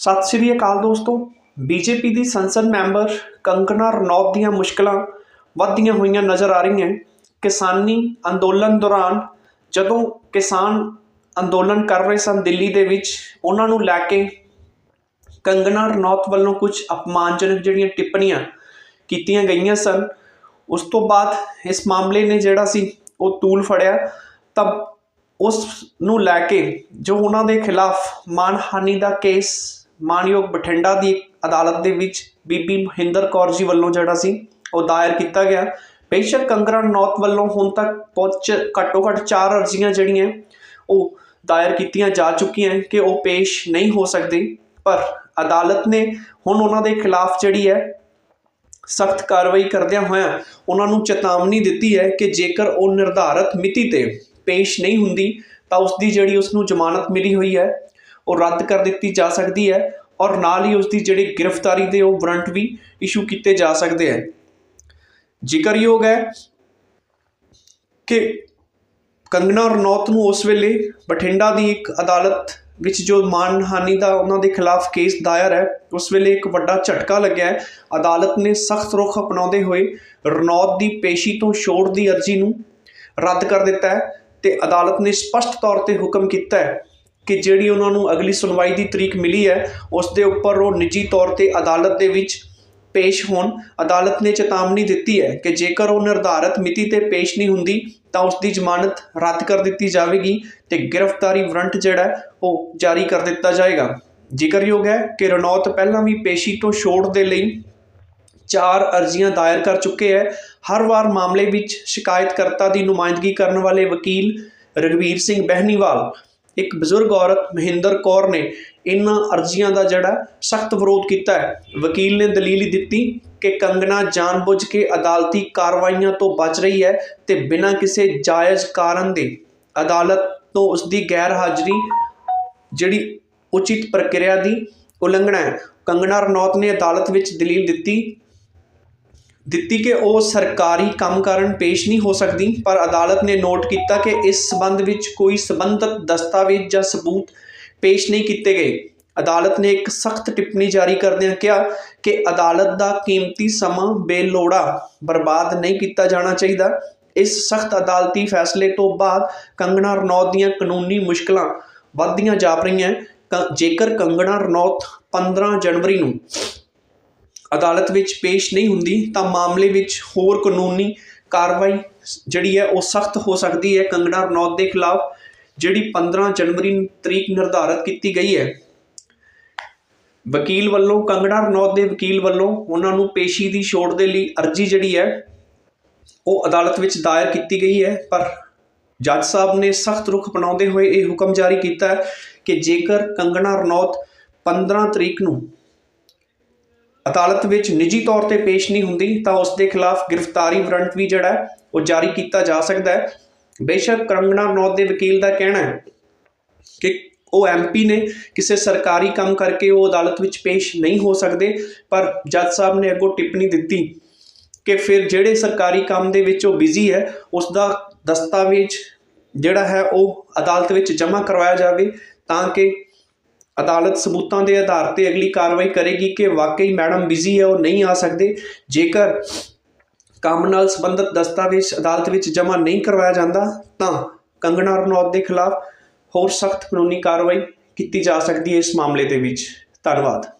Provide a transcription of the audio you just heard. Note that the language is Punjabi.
ਸਤਿ ਸ੍ਰੀ ਅਕਾਲ ਦੋਸਤੋ। ਬੀਜੇਪੀ ਦੀ ਸੰਸਦ ਮੈਂਬਰ ਕੰਗਨਾ ਰਣੌਤ ਦੀਆਂ ਮੁਸ਼ਕਲਾਂ ਵੱਧਦੀਆਂ ਹੋਈਆਂ ਨਜ਼ਰ ਆ ਰਹੀਆਂ ਕਿਸਾਨੀ ਅੰਦੋਲਨ ਦੌਰਾਨ ਜਦੋਂ ਕਿਸਾਨ ਅੰਦੋਲਨ ਕਰ ਰਹੇ ਸਨ ਦਿੱਲੀ ਦੇ ਵਿੱਚ, ਉਹਨਾਂ ਨੂੰ ਲੈ ਕੇ ਕੰਗਨਾ ਰਣੌਤ ਵੱਲੋਂ ਕੁਝ ਅਪਮਾਨਜਨਕ ਜਿਹੜੀਆਂ ਟਿੱਪਣੀਆਂ ਕੀਤੀਆਂ ਗਈਆਂ ਸਨ, ਉਸ ਤੋਂ ਬਾਅਦ ਇਸ ਮਾਮਲੇ ਨੇ ਜਿਹੜਾ ਸੀ ਉਹ ਤੂਲ ਫੜਿਆ। ਤਾਂ ਉਸ ਨੂੰ ਲੈ ਕੇ ਜੋ ਉਹਨਾਂ ਦੇ ਖਿਲਾਫ ਮਾਨਹਾਨੀ ਦਾ ਕੇਸ ਮਾਨਯੋਗ ਬਠਿੰਡਾ ਦੀ ਅਦਾਲਤ ਦੇ ਵਿੱਚ ਬੀਬੀ ਮਹਿੰਦਰ ਕੌਰ ਜੀ ਵੱਲੋਂ ਜਿਹੜਾ ਸੀ, ਉਹ ਦਾਇਰ ਕੀਤਾ ਗਿਆ। ਬੇਸ਼ੱਕ ਕੰਗਰਾ ਨੌਤ ਵੱਲੋਂ ਹੁਣ ਤੱਕ ਪਹੁੰਚ ਘੱਟੋ ਘੱਟ ਚਾਰ ਅਰਜ਼ੀਆਂ ਜਿਹੜੀਆਂ, ਉਹ ਦਾਇਰ ਕੀਤੀਆਂ ਜਾ ਚੁੱਕੀਆਂ ਕਿ ਉਹ ਪੇਸ਼ ਨਹੀਂ ਹੋ ਸਕਦੀ। ਪਰ ਅਦਾਲਤ ਨੇ ਹੁਣ ਉਹਨਾਂ ਦੇ ਖਿਲਾਫ ਜਿਹੜੀ ਹੈ, ਸਖਤ ਕਾਰਵਾਈ ਕਰਦਿਆਂ ਹੋਇਆਂ ਉਹਨਾਂ ਨੂੰ ਚੇਤਾਵਨੀ ਦਿੱਤੀ ਹੈ ਕਿ ਜੇਕਰ ਉਹ ਨਿਰਧਾਰਤ ਮਿਤੀ ਤੇ ਪੇਸ਼ ਨਹੀਂ ਹੁੰਦੀ, ਤਾਂ ਉਸ ਦੀ ਜਿਹੜੀ ਉਸ ਨੂੰ ਜ਼ਮਾਨਤ ਮਿਲੀ ਹੋਈ ਹੈ ਉਹ ਰੱਦ ਕਰ ਦਿੱਤੀ ਜਾ ਸਕਦੀ ਹੈ ਔਰ ਨਾਲ ਹੀ ਉਸ ਦੀ ਜਿਹੜੀ ਗ੍ਰਿਫਤਾਰੀ ਦੇ ਉਹ ਵਾਰੰਟ ਵੀ ਇਸ਼ੂ ਕੀਤੇ ਜਾ ਸਕਦੇ ਹੈ। ਜ਼ਿਕਰਯੋਗ ਹੈ ਕਿ ਕੰਗਨਾ ਰਣੌਤ ਨੂੰ ਉਸ ਵੇਲੇ ਬਠਿੰਡਾ ਦੀ ਇੱਕ ਅਦਾਲਤ ਵਿੱਚ ਜੋ ਮਾਨਹਾਨੀ ਦਾ ਉਹਨਾਂ ਦੇ ਖਿਲਾਫ ਕੇਸ ਦਾਇਰ ਹੈ, ਉਸ ਵੇਲੇ ਇੱਕ ਵੱਡਾ ਝਟਕਾ ਲੱਗਿਆ ਹੈ। ਅਦਾਲਤ ਨੇ ਸਖਤ ਰੁਖ ਅਪਣਾਉਂਦੇ ਹੋਏ ਰਣੌਤ ਦੀ ਪੇਸ਼ੀ ਤੋਂ ਛੋੜ ਦੀ ਅਰਜ਼ੀ ਨੂੰ ਰੱਦ ਕਰ ਦਿੱਤਾ ਹੈ ਤੇ ਅਦਾਲਤ ਨੇ ਸਪਸ਼ਟ ਤੌਰ ਤੇ ਹੁਕਮ ਕੀਤਾ ਹੈ ਕਿ ਜਿਹੜੀ ਉਹਨਾਂ ਨੂੰ ਅਗਲੀ ਸੁਣਵਾਈ ਦੀ ਤਰੀਕ ਮਿਲੀ ਹੈ, ਉਸ ਦੇ ਉੱਪਰ ਉਹ ਨਿੱਜੀ ਤੌਰ ਤੇ ਅਦਾਲਤ ਦੇ ਵਿੱਚ ਪੇਸ਼ ਹੋਣ। ਅਦਾਲਤ ਨੇ ਚੇਤਾਵਨੀ ਦਿੱਤੀ ਹੈ ਕਿ ਜੇਕਰ ਉਹ ਨਿਰਧਾਰਤ ਮਿਤੀ ਤੇ ਪੇਸ਼ ਨਹੀਂ ਹੁੰਦੀ, ਤਾਂ ਉਸ ਦੀ ਜ਼ਮਾਨਤ ਰੱਦ ਕਰ ਦਿੱਤੀ ਜਾਵੇਗੀ ਤੇ ਗ੍ਰਿਫਤਾਰੀ ਵਾਰੰਟ ਜਿਹੜਾ ਉਹ ਜਾਰੀ ਕਰ ਦਿੱਤਾ ਜਾਏਗਾ। ਜ਼ਿਕਰਯੋਗ ਹੈ ਕਿ ਰਣੌਤ ਪਹਿਲਾਂ ਵੀ ਪੇਸ਼ੀ ਤੋਂ ਛੋੜ ਦੇ ਲਈ ਚਾਰ ਅਰਜ਼ੀਆਂ ਦਾਇਰ ਕਰ ਚੁੱਕੇ ਹੈ। ਹਰ ਵਾਰ ਮਾਮਲੇ ਵਿੱਚ ਸ਼ਿਕਾਇਤਕਰਤਾ ਦੀ ਨੁਮਾਇੰਦਗੀ ਕਰਨ ਵਾਲੇ ਵਕੀਲ ਰਗਵੀਰ ਸਿੰਘ ਬਹਿਨੀਵਾਲ ਇੱਕ ਬਜ਼ੁਰਗ ਔਰਤ ਮਹਿੰਦਰ ਕੌਰ ਨੇ ਇਹਨਾਂ ਅਰਜ਼ੀਆਂ ਦਾ ਜਿਹੜਾ ਸਖਤ ਵਿਰੋਧ ਕੀਤਾ ਹੈ। ਵਕੀਲ ਨੇ ਦਲੀਲ ਦਿੱਤੀ ਕਿ ਕੰਗਨਾ ਜਾਣਬੁੱਝ ਕੇ ਅਦਾਲਤੀ ਕਾਰਵਾਈਆਂ ਤੋਂ ਬਚ ਰਹੀ ਹੈ ਤੇ ਬਿਨਾਂ ਕਿਸੇ ਜਾਇਜ਼ ਕਾਰਨ ਦੇ ਅਦਾਲਤ ਤੋਂ ਉਸ ਦੀ ਗੈਰ ਹਾਜ਼ਰੀ ਜਿਹੜੀ ਉਚਿਤ ਪ੍ਰਕਿਰਿਆ ਦੀ ਉਲੰਘਣਾ ਹੈ। ਕੰਗਨਾ ਰਣੌਤ ਨੇ ਅਦਾਲਤ ਵਿੱਚ ਦਲੀਲ ਦਿੱਤੀ ਦਿੱਤੀ ਕਿ ਉਹ ਸਰਕਾਰੀ ਕੰਮ ਕਾਰਨ ਪੇਸ਼ ਨਹੀਂ ਹੋ ਸਕਦੀ, ਪਰ ਅਦਾਲਤ ਨੇ ਨੋਟ ਕੀਤਾ ਕਿ ਇਸ ਸਬੰਧ ਵਿੱਚ ਕੋਈ ਸਬੰਧਤ ਦਸਤਾਵੇਜ਼ ਜਾਂ ਸਬੂਤ ਪੇਸ਼ ਨਹੀਂ ਕੀਤੇ ਗਏ। ਅਦਾਲਤ ਨੇ ਇੱਕ ਸਖਤ ਟਿੱਪਣੀ ਜਾਰੀ ਕਰਦਿਆਂ ਕਿਹਾ ਕਿ ਅਦਾਲਤ ਦਾ ਕੀਮਤੀ ਸਮਾਂ ਬੇਲੋੜਾ ਬਰਬਾਦ ਨਹੀਂ ਕੀਤਾ ਜਾਣਾ ਚਾਹੀਦਾ। ਇਸ ਸਖਤ ਅਦਾਲਤੀ ਫੈਸਲੇ ਤੋਂ ਬਾਅਦ ਕੰਗਣਾ ਰਣੌਤ ਦੀਆਂ ਕਾਨੂੰਨੀ ਮੁਸ਼ਕਲਾਂ ਵੱਧਦੀਆਂ ਜਾ ਰਹੀਆਂ ਜੇਕਰ ਕੰਗਣਾ ਰਣੌਤ 15 ਜਨਵਰੀ ਨੂੰ ਅਦਾਲਤ ਵਿੱਚ ਪੇਸ਼ ਨਹੀਂ ਹੁੰਦੀ, ਤਾਂ ਮਾਮਲੇ ਵਿੱਚ ਹੋਰ ਕਾਨੂੰਨੀ ਕਾਰਵਾਈ ਜਿਹੜੀ ਹੈ ਉਹ ਸਖਤ ਹੋ ਸਕਦੀ ਹੈ। ਕੰਗਣਾ ਰਣੌਤ ਦੇ ਖਿਲਾਫ ਜਿਹੜੀ 15 ਜਨਵਰੀ ਤਰੀਕ ਨਿਰਧਾਰਤ ਕੀਤੀ ਗਈ ਹੈ, ਵਕੀਲ ਵੱਲੋਂ, ਕੰਗਣਾ ਰਣੌਤ ਦੇ ਵਕੀਲ ਵੱਲੋਂ ਉਹਨਾਂ ਨੂੰ ਪੇਸ਼ੀ ਦੀ ਛੋਟ ਦੇ ਲਈ ਅਰਜ਼ੀ ਜਿਹੜੀ ਹੈ, ਉਹ ਅਦਾਲਤ ਵਿੱਚ ਦਾਇਰ ਕੀਤੀ ਗਈ ਹੈ। ਪਰ ਜੱਜ ਸਾਹਿਬ ਨੇ ਸਖਤ ਰੁਖ ਅਪਣਾਉਂਦੇ ਹੋਏ ਇਹ ਹੁਕਮ ਜਾਰੀ ਕੀਤਾ ਕਿ ਜੇਕਰ ਕੰਗਣਾ ਰਣੌਤ 15 ਤਰੀਕ ਨੂੰ ਅਦਾਲਤ ਵਿੱਚ ਨਿੱਜੀ ਤੌਰ ਤੇ ਪੇਸ਼ ਨਹੀਂ ਹੁੰਦੀ, ਤਾਂ ਉਸ ਦੇ ਖਿਲਾਫ ਗ੍ਰਿਫਤਾਰੀ ਵਾਰੰਟ ਵੀ ਜਿਹੜਾ ਉਹ ਜਾਰੀ ਕੀਤਾ ਜਾ ਸਕਦਾ ਹੈ। ਬੇਸ਼ੱਕ ਕੰਗਣਾ ਰਣੌਤ ਦੇ ਵਕੀਲ ਦਾ ਕਹਿਣਾ ਹੈ ਕਿ ਉਹ ਐਮਪੀ ਨੇ ਕਿਸੇ ਸਰਕਾਰੀ ਕੰਮ ਕਰਕੇ ਉਹ ਅਦਾਲਤ ਵਿੱਚ ਪੇਸ਼ ਨਹੀਂ ਹੋ ਸਕਦੇ, ਪਰ ਜੱਜ ਸਾਹਿਬ ਨੇ ਅੱਗੋਂ ਟਿੱਪਣੀ ਦਿੱਤੀ ਕਿ ਫਿਰ ਜਿਹੜੇ ਸਰਕਾਰੀ ਕੰਮ ਦੇ ਵਿੱਚ ਉਹ ਬਿਜ਼ੀ ਹੈ, ਉਸ ਦਾ ਦਸਤਾਵੇਜ਼ ਜਿਹੜਾ ਹੈ, ਉਹ ਅਦਾਲਤ ਵਿੱਚ ਜਮ੍ਹਾਂ ਕਰਵਾਇਆ ਜਾਵੇ, ਤਾਂ ਕਿ ਅਦਾਲਤ ਸਬੂਤਾਂ ਦੇ ਆਧਾਰ ਤੇ ਅਗਲੀ ਕਾਰਵਾਈ ਕਰੇਗੀ ਕਿ ਵਾਕਈ ਮੈਡਮ ਬਿਜ਼ੀ ਹੈ, ਉਹ ਨਹੀਂ ਆ ਸਕਦੇ। ਜੇਕਰ ਕੰਮ ਨਾਲ ਸੰਬੰਧਿਤ ਦਸਤਾਵੇਜ਼ ਅਦਾਲਤ ਵਿੱਚ ਜਮ੍ਹਾਂ ਨਹੀਂ ਕਰਵਾਇਆ ਜਾਂਦਾ, ਤਾਂ ਕੰਗਣਾ ਰਣੌਤ ਦੇ ਖਿਲਾਫ ਹੋਰ ਸਖਤ ਕਾਨੂੰਨੀ ਕਾਰਵਾਈ ਕੀਤੀ ਜਾ ਸਕਦੀ ਹੈ ਇਸ ਮਾਮਲੇ ਦੇ ਵਿੱਚ। ਧੰਨਵਾਦ।